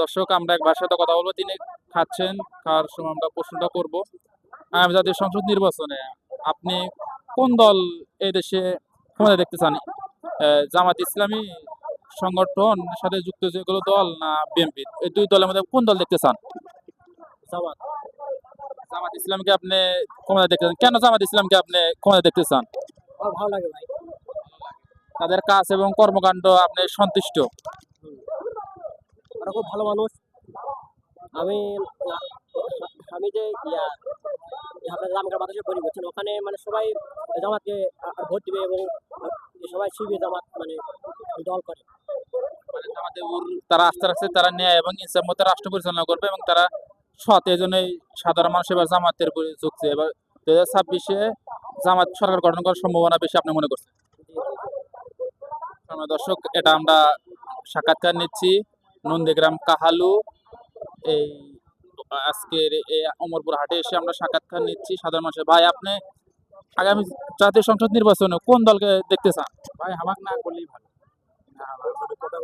দর্শক আমরা এক সাথে কথা বলব। তিনি খাচ্ছেন খাওয়ার সময় আমরা প্রশ্নটা করব। আগামী জাতীয় সংসদ নির্বাচনে আপনি কোন দল এই দেশে ক্ষমতা দেখতে চান? জামাত ইসলামী সংগঠন সাথে যুক্ত যেগুলো দল না বিএনপি? এই দুই দলের মধ্যে কোন দল দেখতে চান? জামাত। জামাত ইসলামকে আপনি ক্ষমতা দেখতে চান? কেন জামাত ইসলামকে আপনি ক্ষমতা দেখতে চান? ভালো লাগে ভাই। তাদের কাজ এবং কর্মকাণ্ড আপনি সন্তুষ্ট? ওরা খুব ভালো মানুষ। আমি আমি যে ইয়া আপনার রামগড় বাতাসে পড়ি বুঝছেন ওখানে মানে সবাই জামাতকে ভোট দিবে এবং সবাই শিবির জামাত মানে দল করে। মানে তারা আস্থা রাখছে তারা ন্যায় এবং ইনসাফ মতো রাষ্ট্র পরিচালনা করবে এবং তারা সৎ এই জন্যই সাধারণ মানুষ এবার জামাতের ঝুঁকছে। এবার দু হাজার ছাব্বিশে জামাত সরকার গঠন করার সম্ভাবনা বেশি আপনি মনে করছেন? দর্শক এটা আমরা সাক্ষাৎকার নিচ্ছি। নন্দীগ্রাম কাহালু। এই আজকের এই অমরপুর হাটে এসে আমরা সাক্ষাৎকার নিচ্ছি সাধারণ মানুষের। ভাই আপনি আগামী জাতীয় সংসদ নির্বাচনে কোন দলকে দেখতে চান? ভাই হামাক না করলেই ভালো। না, কথা